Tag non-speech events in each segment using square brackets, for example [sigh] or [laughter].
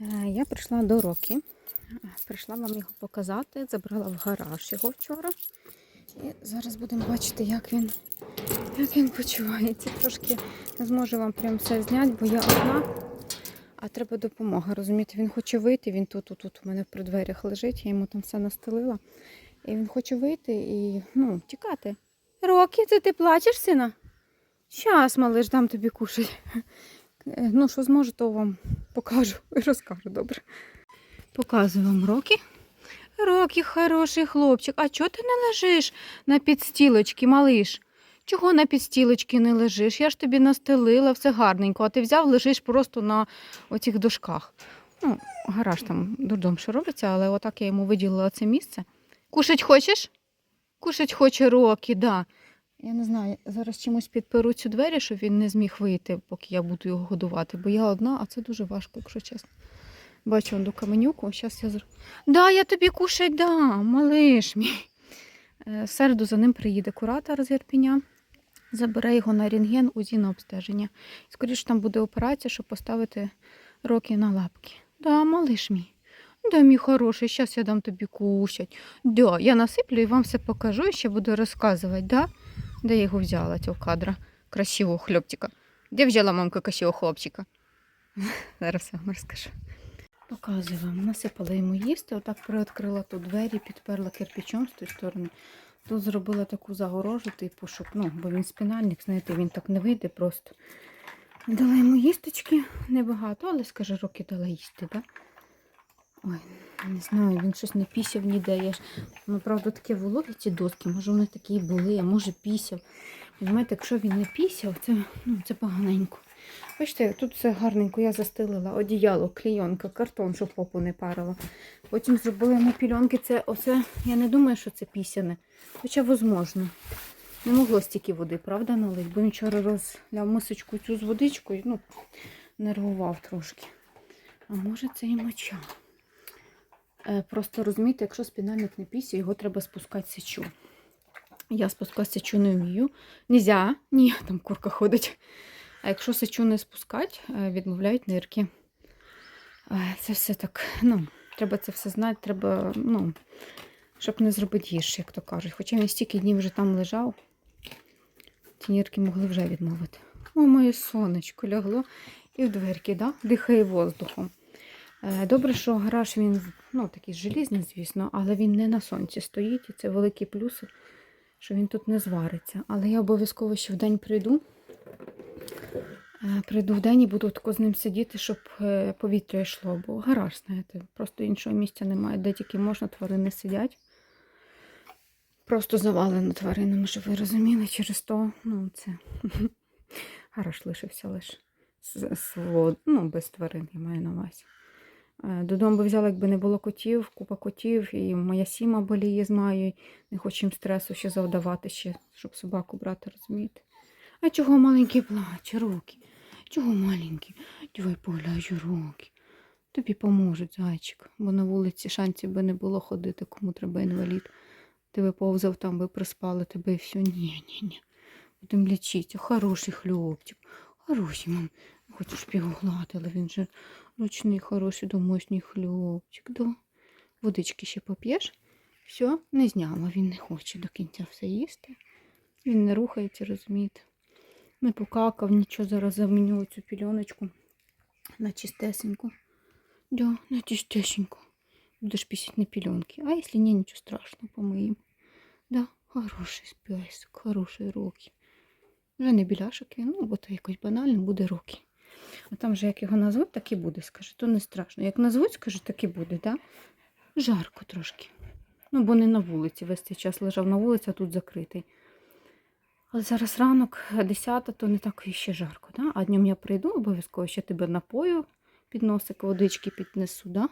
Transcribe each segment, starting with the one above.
Е, Я прийшла до Рокі. Прийшла вам його показати. Забрала в гараж його вчора. І зараз будемо бачити, як він, як він почувається. Трошки не зможу вам прям все зняти, бо я одна, а треба допомога. Розумієте, він хоче вийти, він тут, тут, тут у мене при дверях лежить, я йому там все настелила. І він хоче вийти і ну, тікати. Рокі, це ти плачеш, сина? Щас, малиш, дам тобі кушать. Е, Ну, що зможу, то вам покажу [laughs] і розкажу, добре. Показую вам Рокі. Рокі, хороший хлопчик. А чого ти не лежиш на підстілочці, малиш? Чого на підстілочці не лежиш? Я ж тобі настелила, все гарненько, а ти взяв, лежиш просто на оцих дошках. Ну, гараж там дурдом що робиться, але отак я йому виділила це місце. Кушать хочеш? Кушать хоче Рокі, да. Я не знаю, зараз чимось підперу цю двері, щоб він не зміг вийти, поки я буду його годувати, бо я одна, а це дуже важко, якщо чесно. Бачу он до каменюку, зараз я зр... Да, я тобі кушать дам, малиш мій. Е, В середу за ним приїде куратор з Ірпеня, забере його на рентген УЗІ на обстеження. Скоріше там буде операція, щоб поставити роки на лапки. Да, малиш мій. Да, мій хороший, зараз я дам тобі кушать. Да, я насиплю і вам все покажу і ще буду розказувати, да? Де я його взяла, цього кадра? Красивого хлопчика. Де взяла мамка красивого хлопчика? [laughs] Зараз я вам розкажу. Показую вам. Насипала йому їсти, отак приоткрила тут двері, підперла кирпичом з тої сторони. Тут зробила таку загорожу, типу, щоб, ну, бо він спінальник, знаєте, він так не вийде просто. Дала йому їсточки, небагато, але скаже, роки дала їсти, так? Ой, не знаю, він щось не пісяв ніде. Я ж, ну, правда, таке вологі ці доски, може вони такі і були, а може пісяв. Розумієте, якщо він не пісяв, це, ну, це поганенько. Бачите, тут все гарненько, я застелила одіяло, клійонка, картон, щоб попу не парила. Потім зробила на пільонки. Це оце, я не думаю, що це пісяне. Хоча возможно. Не могло стільки води, правда, налить? Бо він вчора розляв мисочку цю з водичкою, ну, нервував трошки. А може це і моча. Е, Просто розумієте, якщо спінальник не після, його треба спускати сечу. Я спускати сечу не вмію. Нельзя, ні, там курка ходить. А якщо сечу не спускати, е, відмовляють нирки. Е, Це все так, ну, треба це все знати, треба, ну, щоб не зробити гірше, як то кажуть. Хоча він стільки днів вже там лежав, ці нирки могли вже відмовити. О, моє сонечко лягло і в дверки, да? дихає воздухом. Е, Добре, що гараж він ну, такий желізний, звісно, але він не на сонці стоїть, і це великі плюси, що він тут не звариться. Але я обов'язково ще в день прийду. Е, Прийду в день і буду тако з ним сидіти, щоб е, повітря йшло, бо гараж, знаєте, просто іншого місця немає, де тільки можна, тварини сидять. Просто завалено тваринами, щоб ви розуміли, через то, ну, це [laughs] гараж лишився лише ну, без тварин, я маю на увазі. Е, Додому би взяла, якби не було котів, купа котів, і моя сіма боліє з Маєю, не хочу їм стресу ще завдавати, ще, щоб собаку брати, розумієте? А чого маленький плаче, руки? Чого маленький? Давай погляджу руки. Тобі поможуть, зайчик, бо на вулиці шансів би не було ходити, кому треба інвалід. Ти би повзав там, би приспали тебе і все. Ні, ні, ні. Будемо лічитися. Хороший хлопчик. Хороший, мам. Хочу, щоб його гладили. Він же ручний, хороший, домашній хлопчик. Да? Водички ще поп'єш. Все, не зняла. Він не хоче до кінця все їсти. Він не рухається, розумієте. Не покакав, нічого зараз заміню цю пільоночку на чистесеньку. Да, на чистесеньку. Будеш пісять на пільонки. А якщо ні, нічого страшного, помиємо. Да, хороший спясик, хороший роки. Вже не біляшики, ну, бо то якось банально буде роки. А там же як його назвуть, так і буде, скаже, то не страшно. Як назвуть, скаже, так і буде, да? Жарко трошки. Ну, бо не на вулиці. Весь цей час лежав на вулиці, а тут закритий. Але зараз ранок, 10, то не так ще жарко, да? А днем я прийду, обов'язково ще тебе напою під носик, водички піднесу, да?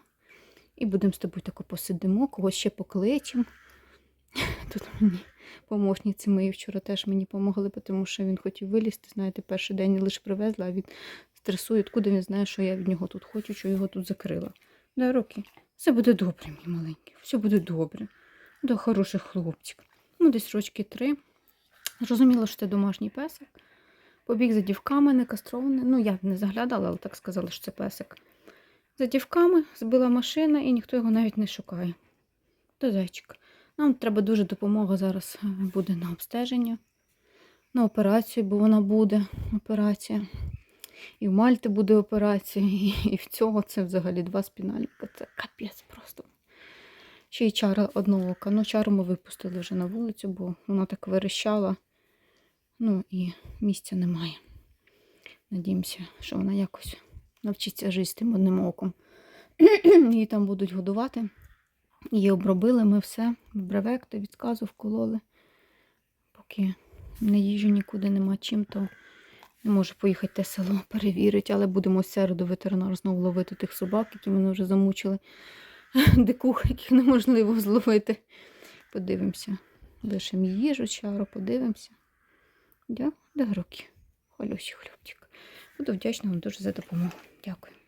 І будемо з тобою тако посидимо, когось ще покличемо. [laughs] Тут мені помощниці мої вчора теж мені допомогли, тому що він хотів вилізти. Знаєте, перший день лише привезла, а він стресує, откуди він знає, що я від нього тут хочу, що його тут закрила. Да, Рокі, все буде добре, мій маленький, все буде добре. Да, хороший хлопчик. Ну, десь рочки три. Зрозуміло, що це домашній песик. Побіг за дівками, не кастрований. Ну, я не заглядала, але так сказали, що це песик. за дівками, збила машина і ніхто його навіть не шукає. То зайчик. Нам треба дуже допомога зараз е, буде на обстеження, на операцію, бо вона буде операція. І в Мальти буде операція, [laughs] і, в цього це взагалі два спінальника. Це капець просто. Ще й чара одного ока. Ну, чару ми випустили вже на вулицю, бо вона так верещала. Ну і місця немає. Надіємося, що вона якось навчиться жити з тим одним оком. [clears throat] Її там будуть годувати. Її обробили ми все. Бревекти, відказу вкололи. Поки не їжу нікуди нема чим, то можу поїхати те село [laughs] перевірити, але будемо середу ветеринар знову ловити тих собак, які мене вже замучили. [laughs] Дикух, яких неможливо зловити. Подивимося. Лишимо їжу, чару, подивимося. Де руки? Хвалюсі хлопчик. Буду вдячна вам дуже за допомогу. Дякую.